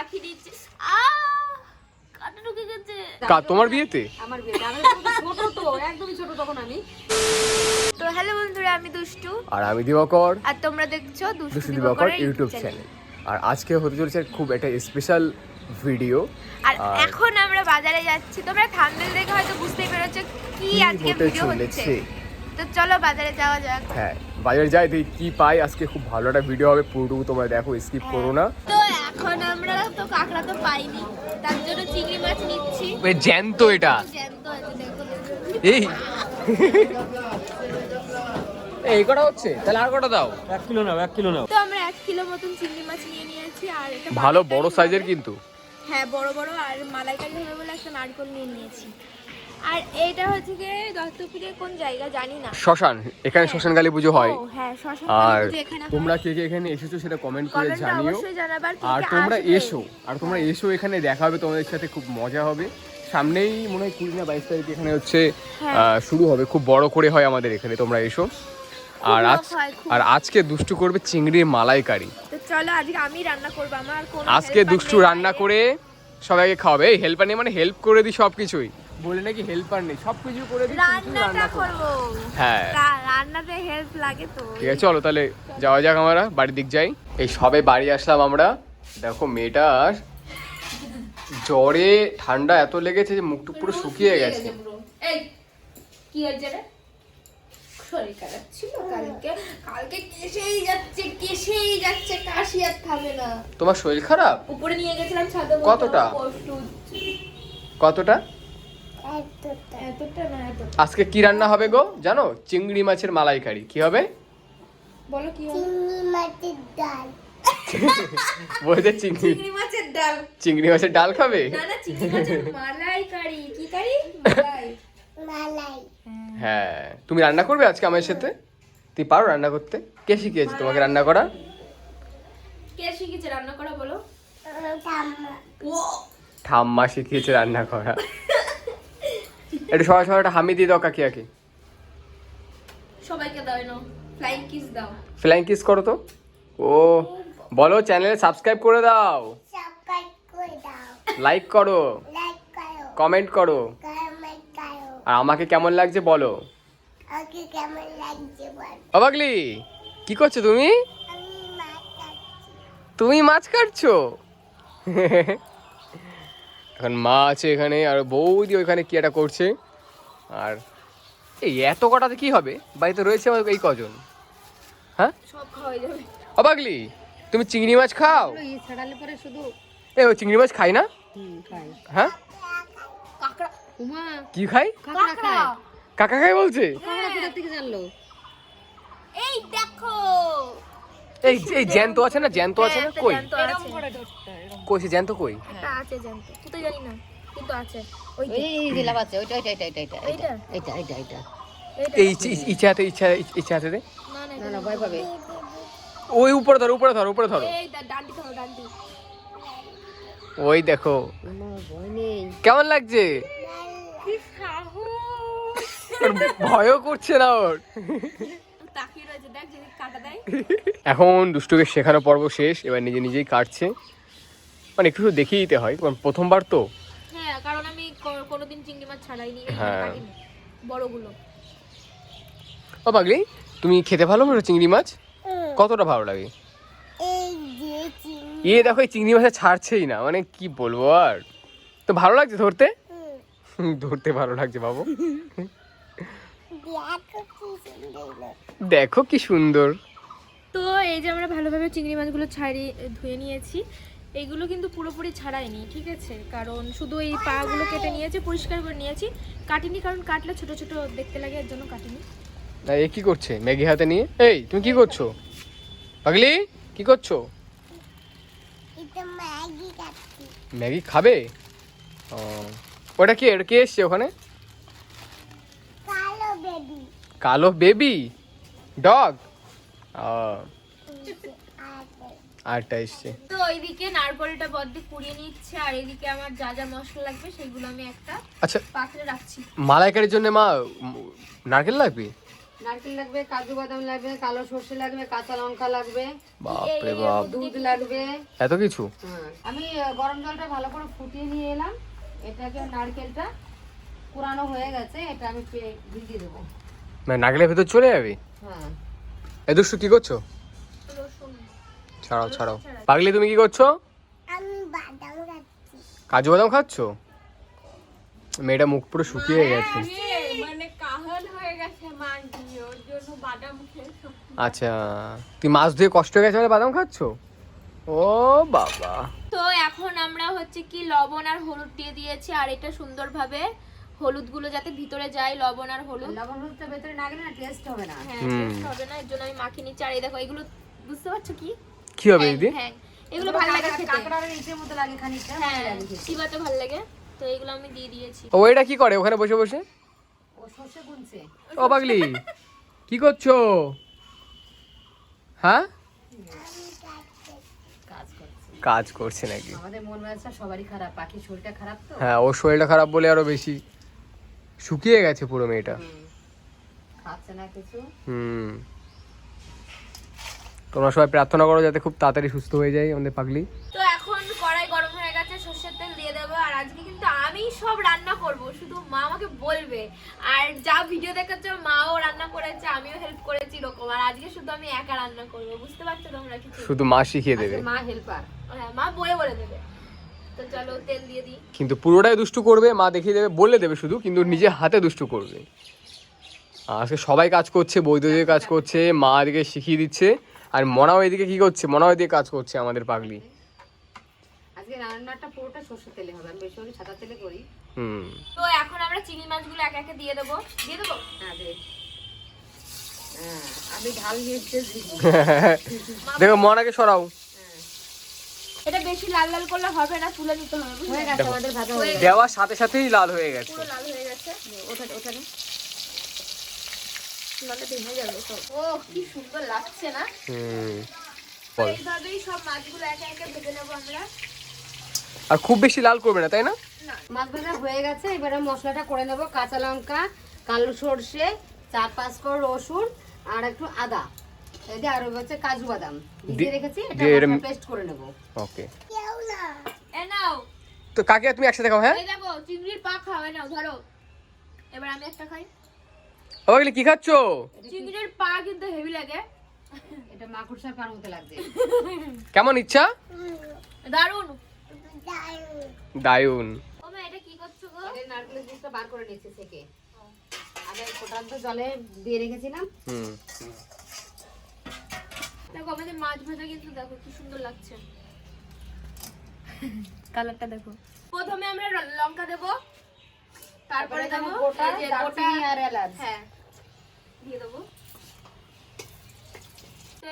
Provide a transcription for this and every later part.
রাখি দিচ্ছি কাটা ঢুকে গেছে। তোমার বিয়েতে? আমার বিয়ে আমি ছোট তো একদমই ছোট তখন আমি। তো হ্যালো বন্ধুরা আমি দুষ্টু। আর আমি দিবাকর। আর তোমরা দেখছ দুষ্টু দুষ্টু দিবাকর ইউটিউব চ্যানেল আর আজকে হতে চলেছে খুব একটা স্পেশাল ভিডিও আর এখন আমরা বাজারে যাচ্ছি। তোমরা থাম্বনেল দেখে হয়তো বুঝতেই পেরেছ কি আজকে ভিডিও হচ্ছে। চলেছে? তো চলো বাজারে যাওয়া যাক। হ্যাঁ বাজারে যাই দেখি কি পাই। আজকে খুব ভালো একটা ভিডিও হবে। পুরোটুকু তোমরা দেখো স্কিপ করো না। তো এখন আমরা তো কাঁকড়া তো পাইনি তার জন্য চিংড়ি মাছ নিচ্ছি। ওই জ্যান্ত এটা। জ্যান্ত আছে দেখো এই। এই কটা হচ্ছে? তাহলে আর কটা দাও? এক কিলো নাও এক কিলো নাও। তো আমরা এক কিলো মতন চিংড়ি মাছ নিয়ে নিয়েছি আর এটা ভালো বড় সাইজের কিন্তু। হ্যাঁ বড় বড় আর মালাইকারি হবে বলে একটা নারকেল নিয়ে নিয়েছি। আর এইটা হচ্ছে গিয়ে দত্তপুরের কোন জায়গা জানি না। শ্মশান এখানে শ্মশান কালী পুজো হয়। হ্যাঁ শ্মশান আর তোমরা কে কে এখানে এসেছ সেটা কমেন্ট করে জানিও। কে আর তোমরা এসো আর তোমরা এসো এখানে দেখা হবে তোমাদের সাথে খুব মজা হবে। সামনেই মনে হয় কুড়ি না বাইশ তারিখ এখানে হচ্ছে হ্যাঁ। শুরু হবে। খুব বড় করে হয় আমাদের এখানে তোমরা এসো। আর আজ আর আজকে দুষ্টু করবে চিংড়ির মালাইকারি। চলো আজকে আমি রান্না করব আমার আজকে দুষ্টু রান্না করে সবাইকে খাওয়াবে। এই হেল্পার নেই মানে হেল্প করে দিই সব কিছুই বলে নাকি হেল্পার নেই সব কিছু করে দিই রান্না করো। করব। হ্যাঁ। রান্নাতে হেল্প লাগে তো। ঠিক আছে চলো তাহলে যাওয়া যাক আমরা বাড়ির দিক যাই। এই সবে বাড়ি আসলাম আমরা। দেখো মেয়েটার জ্বরে ঠান্ডা এত লেগেছে যে মুখটুক পুরো শুকিয়ে গেছে। এই কি হয়েছে রে? শরীর খারাপ ছিল কালকে? কালকে কেসেই যাচ্ছে কেসেই যাচ্ছে কাশি আর থামে না। তোমার শরীর খারাপ? উপরে নিয়ে গেছিলাম ছাদে কতটা? কতটা? আজকে কি রান্না হবে গো? জানো চিংড়ি মাছের মালাইকারি। কি হবে? বলো কি হবে? বলছে চিংড়ি। চিংড়ি মাছের ডাল। চিংড়ি মাছের ডাল খাবে? না না চিংড়ি মাছের মালাই কারি কি কারি? মালাই। হ্যাঁ। তুমি রান্না করবে আজকে আমার সাথে? তুই পারো রান্না করতে? কে শিখিয়েছে তোমাকে রান্না করা? কে শিখেছে রান্না করা বলো? ও। ঠাম্মা শিখিয়েছে রান্না করা। একটু সবাই সবাই একটা হামি দিয়ে দাও কাকিয়াকে সবাইকে দাও না ফ্লাইং কিস দাও। ফ্লাইং কিস করো তো? ও বলো চ্যানেলে সাবস্ক্রাইব করে দাও। লাইক করো কমেন্ট করো। আর আমাকে কেমন লাগছে বলো। কেমন লাগছে বল। অবাগলি কি করছ তুমি? আমি মাছ খাচ্ছি তুমি মাছ কাটছো? এখন মা আছে এখানে আর বৌদি ওইখানে কি একটা করছে। আর এই এত কটাতে কি হবে? বাড়িতে রয়েছে আমার এই কজন। হ্যাঁ? সব অবাগলি তুমি চিংড়ি মাছ খাও? ই শুধু এ ও চিংড়ি মাছ খাই না? হ্যাঁ? কাকড়া কি খাই কাঁকড়া কাকা খাই বলছে? কাঁকড়া কোথা থেকে জানলো? এই দেখো। এই জ্যান্ত আছে না? জ্যান্ত আছে না? কই। কই সে জ্যান্ত কই? একটা আছে জ্যান্ত কোথায় জানি না কিন্তু আছে। ওই যে। লাভ আছে ওইটা ওইটা এইটা? এইটা এইটা এইটা। এইটা এই ইচ্ছে- ইচ্ছে ইচ্ছা ইচ্ছা হাতে দে। না না ভয় পাবে। ওই উপরে ধরো উপরে ধরো উপরে ধরো। এই ডান্ডি ধরো ডান্ডি ওই দেখো। কেমন লাগছে? ভয়ও করছে না ওর। এখন দুষ্টুকে শেখানো পর্ব শেষ এবার নিজে নিজেই কাটছে। মানে একটু দেখিয়ে দিতে হয় কারণ প্রথমবার তো। হ্যাঁ কারণ আমি কোনোদিন চিংড়ি মাছ ছাড়াইনি হ্যাঁ। বড়গুলো। ও পাগলি তুমি খেতে ভালো পারো চিংড়ি মাছ? কতটা ভালো লাগে? এই এ দেখো এই চিংড়ি মাছ ছাড়ছেই না মানে কি বলব আর? তো ভালো লাগছে ধরতে? ধরতে ভালো লাগছে বাবু। দেখো কি সুন্দর দেখো কি সুন্দর। তো এই যে আমরা ভালোভাবে চিংড়ি মাছগুলো ছাড়িয়ে ধুয়ে নিয়েছি এইগুলো কিন্তু পুরোপুরি ছাড়াইনি ঠিক আছে? কারণ শুধু এই পাগুলো কেটে নিয়েছি পরিষ্কার করে নিয়েছি। কাটিনি কারণ কাটলে ছোট ছোট দেখতে লাগে এর জন্য কাটিনি। না এ কি করছে? ম্যাগি হাতে নিয়ে? এই তুমি কি করছ? পাগলি কি করছ? এটা ম্যাগি খাবে? ও ওটা কি এটা কে এসছে ওখানে? কালো বেবি। কালো বেবি? ডগ? আরটা এসছে। তো এইদিকে নারকলটা বদ্দি কুড়িয়ে নিচ্ছে আর এদিকে আমার যা যা মশলা লাগবে সেগুলো আমি একটা আচ্ছা পাত্রে রাখছি। মালাইকারির জন্য মা নারকেল লাগবে? নারকেল লাগবে কাজু বাদাম লাগবে কালো সর্ষে লাগবে কাঁচা লঙ্কা লাগবে বাপরে বাপ। দুধ লাগবে। এত কিছু? হ্যাঁ আমি গরম জলটা ভালো করে ফুটিয়ে নিয়ে এলাম। এটাকে নারকেলটা পুরানো হয়ে গেছে এটা আমি ভিজিয়ে দেবো। মানে নাগলের ভেতর চলে যাবে? হ্যাঁ। এ দুষ্টু কি করছ? ছাড়াও ছাড়াও। পাগলি তুমি কি করছ? আমি কাজু বাদাম খাচ্ছো? মেয়েটা মুখ পুরো শুকিয়ে গেছে। মানে হয়ে গেছে মাঝি ওর জন্য বাদাম খেয়ে আচ্ছা তুই মাছ ধুয়ে কষ্ট হয়ে গেছে বাদাম খাচ্ছো? ও বাবা। তো এখন আমরা হচ্ছে কি লবণ আর হলুদ দিয়ে দিয়েছি আর এটা সুন্দরভাবে হলুদগুলো যাতে ভিতরে যায় লবণ আর হলুদ। লবণ হলুদটা ভেতরে না গেলে না টেস্ট হবে না। হ্যাঁ taste হবে না এর জন্য আমি মাখিয়ে নিচ্ছি। আর এই দেখো এগুলো বুঝতে পারছ কি? কি হবে দিদি? হ্যাঁ। এগুলো ভালো লাগে খেতে। কাঁকড়ার ইটের মতো লাগে খানিকটা। হ্যাঁ ভালো লাগে চিবাতে ভালো লাগে? তো এগুলো আমি দিয়ে দিয়েছি। ও এটা কি করে? ওখানে বসে বসে? ও সর্ষে গুনছে। ও পাগলি। কি করছ? হ্যাঁ? কাজ করছে। নাকি? আমাদের মন সবারই খারাপ পাখির শরীরটা খারাপ তো? হ্যাঁ ওর শরীরটা খারাপ বলে আরও বেশি শুকিয়ে গেছে পুরো মেয়েটা। খাচ্ছে না কিছু? হুম। তোমরা সবাই প্রার্থনা করো যাতে খুব তাড়াতাড়ি সুস্থ হয়ে যায় আমাদের পাগলি। তো এখন কড়াই গরম হয়ে গেছে সর্ষের তেল দিয়ে দেবো। আর আজকে কিন্তু আমি সব রান্না করব শুধু মা আমাকে বলবে। আর যা ভিডিও দেখাচ্ছে মাও রান্না করেছে আমিও হেল্প করেছি এরকম। আর আজকে শুধু আমি একা রান্না করব বুঝতে পারছ তোমরা কিছু? শুধু মা শিখিয়ে দেবে। মা হেল্পার হ্যাঁ মা বলে বলে দেবে। তো চলো তেল দিয়ে দিই। কিন্তু পুরোটাই দুষ্টু করবে মা দেখিয়ে দেবে বলে দেবে শুধু কিন্তু নিজে হাতে দুষ্টু করবে। আজকে সবাই কাজ করছে বৈদ্যুতিক কাজ করছে মা এদিকে শিখিয়ে দিচ্ছে। আর মনাও এদিকে কি করছে? মনাও এদিকে কাজ করছে আমাদের পাগলি। আজকে রান্নাটা পুরোটা সর্ষের তেলে হবে। আমি বেশি করে সাদা তেলে করি। হুম। তো এখন আমরা চিংড়ি মাছগুলো একে একে দিয়ে দেবো। দিয়ে দেবো? হ্যাঁ দে। হ্যাঁ আমি ঢাল নিয়ে দেখো মনাকে সরাও। এটা বেশি লাল লাল করলে হবে না তুলে নিতে হবে হয়ে গেছে আমাদের ভাজা হয়ে গেছে দেওয়ার সাথে সাথেই লাল হয়ে গেছে। লাল হয়ে গেছে। ওখানে ওখানে লালটা ভেঙে যাবে তো। ও কি সুন্দর লাগছে না? হুম এইভাবেই সব মাছগুলো একে একে ভেজে নেব আমরা। আর খুব বেশি লাল করবে না তাই না? মাছ ভাজা হয়ে গেছে এবারে মশলাটা করে নেব। কাঁচা লঙ্কা কালো সর্ষে চার পাঁচ কর রসুন আর একটু আদা। এই যে আর হচ্ছে কাজু বাদাম। ভিজিয়ে রেখেছি এটা পেস্ট করে নেব। ওকে। না এ নাও। তো কাকে তুমি একসাথে খাও হ্যাঁ? এই দেখো চিংড়ির পা খাওয়া নাও ধরো। এবার আমি একটা খাই। ও পাগলি কি খাচ্ছো? চিংড়ির পা কিন্তু হেভি লাগে। এটা মাকুড়সার পার মতো লাগছে কেমন ইচ্ছা? দারুণ দায়ুন ও মা এটা কি করছ গো? এই নারকেলের জুসটা বার করে নিচ্ছি থেকে আগে ফোটান্ত জলে দিয়ে রেখেছিলাম। হুম। দেখো আমাদের মাছ ভাজা কিন্তু দেখো কি সুন্দর লাগছে। কালারটা দেখো। প্রথমে আমরা লঙ্কা দেব তারপরে দেব গোটা গোটা আর এলাচ। হ্যাঁ দিয়ে দেবো তো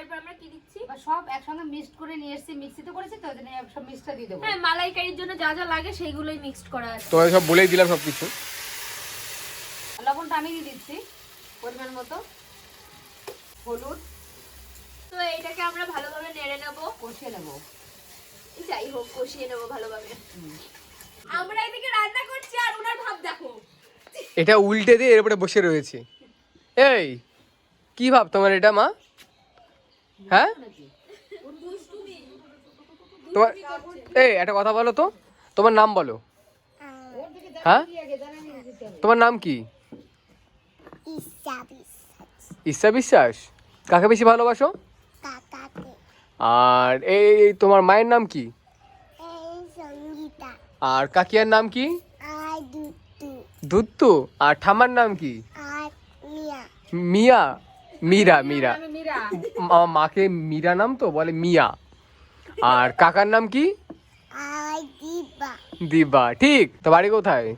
এরপর দিচ্ছি। এবার সব একসঙ্গে মিক্সড করে নিয়ে এসেছি মিক্সিতে করেছি তো জন্য সব মিক্সটা দিয়ে দেবো। হ্যাঁ মালাইকারির জন্য যা যা লাগে সেইগুলোই মিক্সড করা আছে। তোমাদের সব বলেই দিলাম সব কিছু লবণটা আমি দিয়ে দিচ্ছি পরিমাণ মতো। হলুদ। তো এইটাকে আমরা ভালোভাবে নেড়ে নেব। কষিয়ে নেব। যাই হোক কষিয়ে নেব ভালোভাবে। আমরা এদিকে রান্না করছি আর ওনার ভাব দেখো। এটা উল্টে দিয়ে এর উপরে বসে রয়েছে। এই কি ভাব তোমার এটা মা? হ্যাঁ? তোমার এই একটা কথা বলো তো। তোমার নাম বলো। হ্যাঁ? তোমার নাম কি? ঈশা বিশ্বাস। কাকে বেশি ভালোবাসো? আর এই তোমার মায়ের নাম কি? আর কাকিয়ার নাম কি? দুত্তু আর ঠামার নাম কি? মিয়া। মীরা মীরা। আমার মাকে মীরা নাম তো বলে মিয়া। আর কাকার নাম কি? দিবা। দিবা ঠিক। তো বাড়ি কোথায়?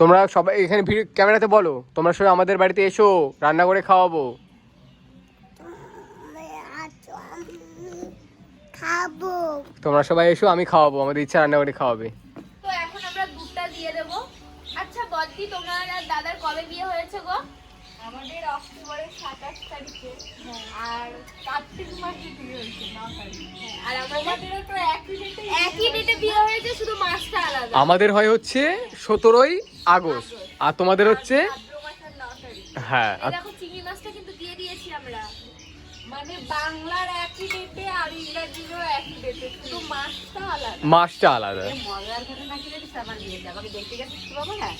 তোমরা সবাই এখানে ভিডিও ক্যামেরাতে বলো। তোমরা সবাই আমাদের বাড়িতে এসো রান্না করে খাওয়াবো। তোমরা সবাই এসো আমি খাওয়াবো। আমাদের ইচ্ছা রান্না করে খাওয়াবে। তো এখন আমরা দুধটা দিয়ে দেব। আচ্ছা বদ্দি তোমার আর দাদার কবে বিয়ে হয়েছে গো? আমাদের অক্টোবরের সাতাশ তারিখে। আর কার্তিক মাসে বিয়ে হয়েছে ন তারিখ। আর আমাদেরও তো একই ডেটে একই ডেটে বিয়ে হয়েছে শুধু মাসটা আলাদা। আমাদের হয় হচ্ছে সতেরোই আগস্ট আর তোমাদের হচ্ছে হ্যাঁ দেখো চিংড়ি মাছটা কিন্তু দিয়ে দিয়েছি আমরা মানে বাংলার একই ডেটে আর ইংরাজিরও একই ডেটে শুধু মাছটা আলাদা। মাছটা আলাদা। মজার ঘটনা কি জানিস? আমার বিয়েতে আমাকে দেখতে গেছে কি বাবা? না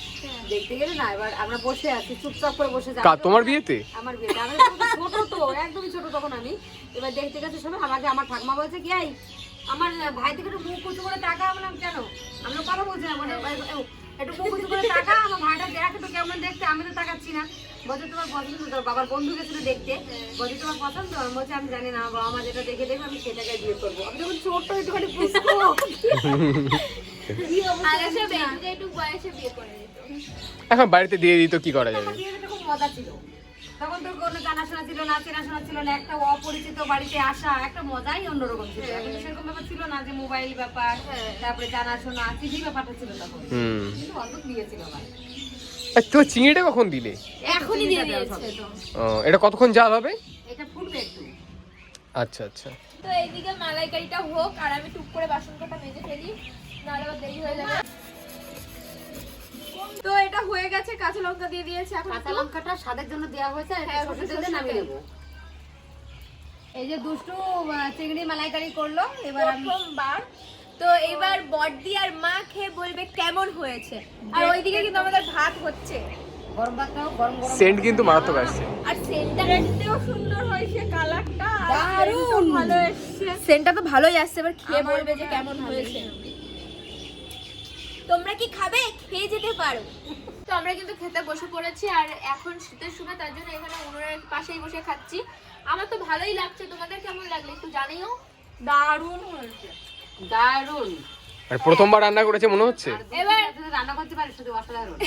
দেখতে গেলে না এবার আমরা বসে আছি চুপচাপ করে বসে কা- তোমার বিয়েতে? আমার বিয়েতে। আমি ছোট তো একদমই ছোট তখন আমি। এবার দেখতে গেছে সবাই? আমাকে আমার ঠাকমা বলছে কি আমার ভাই থেকে একটু মুখ উঁচু করে টাকা বললাম কেন? আমরা কথা বলছি না মানে একটু করে টাকা আমার ভাইটা দেখ একটু কেমন দেখতে আমি তো তাকাচ্ছি না। বলছে তোমার পছন্দ তোর বাবার বন্ধু গেছিল দেখতে। বলছে তোমার পছন্দ? আমি বলছি আমি জানি না বাবা মা যেটা দেখে দেখে আমি সেটাকে বিয়ে করব। আমি যখন ছোট একটুখানি বুঝব। কি অবস্থা? আর এসে জানিস না? বেটুকে একটু বয়সে বিয়ে করে দিত। এখন বাড়িতে দিয়ে দিত কি করা যাবে? মজা ছিল। তখন তো কোনো জানাশোনা ছিল না চেনাশোনা ছিল না একটা অপরিচিত বাড়িতে আসা একটা মজাই অন্যরকম ছিল। এখন সেরকম ব্যাপার ছিল না যে মোবাইল ব্যাপার তারপরে জানাশোনা চিঠি ব্যাপারটা ছিল তখন। হুম। কিন্তু অদ্ভুত বিয়ে ছিল আমার চিংড়িটা কখন দিলে? এখনই দিয়ে দিয়েছে তো এটা কতক্ষণ জাল হবে? এটা ফুটবে একটু। আচ্ছা আচ্ছা। তো এইদিকে মালাইকারিটা হোক আর আমি টুক করে বাসন কটা মেজে ফেলি নাহলে আবার দেরি হয়ে যাবে। তো এটা হয়ে গেছে কাঁচা লঙ্কা দিয়ে দিয়েছে এখন কাঁচা লঙ্কাটা স্বাদের জন্য দেওয়া হয়েছে হ্যাঁ, তেল নামিয়ে। এই যে দুষ্টু চিংড়ি মালাইকারি করল এবার আমি তো এবার বড়দি আর মা খেয়ে বলবে কেমন হয়েছে। আর ওইদিকে কিন্তু আমাদের ভাত হচ্ছে। গরম ভাত গরম গরম সেন্ট কিন্তু মারাত্মক আসছে। আর সেন্টটা দেখতেও সুন্দর হয়েছে কালারটা দারুণ। ভালো এসেছে সেন্টটা তো ভালোই আসছে এবার খেয়ে বলবে যে কেমন হয়েছে। তোমরা কি খাবে? খেয়ে যেতে পারো। তো আমরা কিন্তু খেতে বসে পড়েছি আর এখন শীতের সময় তার জন্য এখানে উনুনের পাশেই বসে খাচ্ছি। আমার তো ভালোই লাগছে। তোমাদের কেমন লাগল একটু জানিও? দারুণ হয়েছে। দারুণ। আর প্রথমবার রান্না করেছে মনে হচ্ছে? এবার রান্না করতে পারি শুধু অসাধারণ।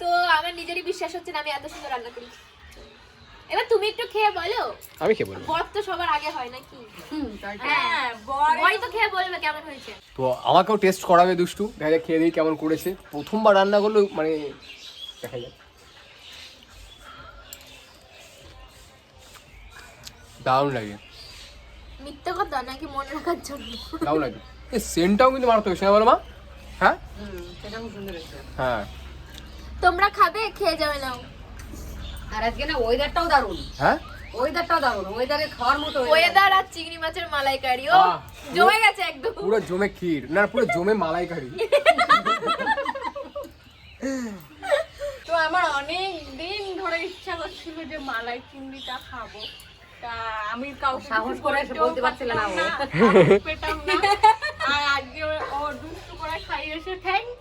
তো আমার নিজেরই বিশ্বাস হচ্ছে না আমি এত সুন্দর রান্না করি। এবার তুমি একটু খেয়ে বলো। আমি কে বলব। বর তো সবার আগে হয় নাকি? হুম, তাই তো। হ্যাঁ বরই তো খেয়ে বলবে কেমন হয়েছে? তো আমাকেও টেস্ট করাবে দুষ্টু। দেখা যাক খেয়ে দিই কেমন করেছে। প্রথমবার রান্না করল মানে দেখা যাক। দারুণ লাগে। মিথ্যে কথা নাকি মনে রাখার জন্য? দারুণ লাগে। এই সেন্টটাও কিন্তু মারাত্মক হয়েছে না বলো মা? হ্যাঁ? হুম, সুন্দর হয়েছে। হ্যাঁ। তোমরা খাবে খেয়ে যাবে নাও। আর আজকে না ওয়েদারটাও দারুণ। হ্যাঁ? ওয়েদারটাও দারুণ ওয়েদারে খাওয়ার মতো ওয়েদার আর চিংড়ি মাছের মালাইকারি ও জমে গেছে একদম। পুরো জমে ক্ষীর। না পুরো জমে মালাইকারি। তো আমার অনেক দিন ধরে ইচ্ছা করছিল যে মালাই চিংড়িটা খাব। তা আমি কাউকে সাহস করে বলতে পারছিল না পেতাম আর আজকে ও- দুষ্টু করে খাইয়েছে থ্যাংক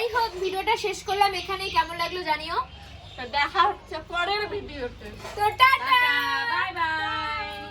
যাই হোক ভিডিওটা শেষ করলাম। এখানেই কেমন লাগল জানিও? দেখা হচ্ছে পরের ভিডিওতে। তো টাটা বাই বাই।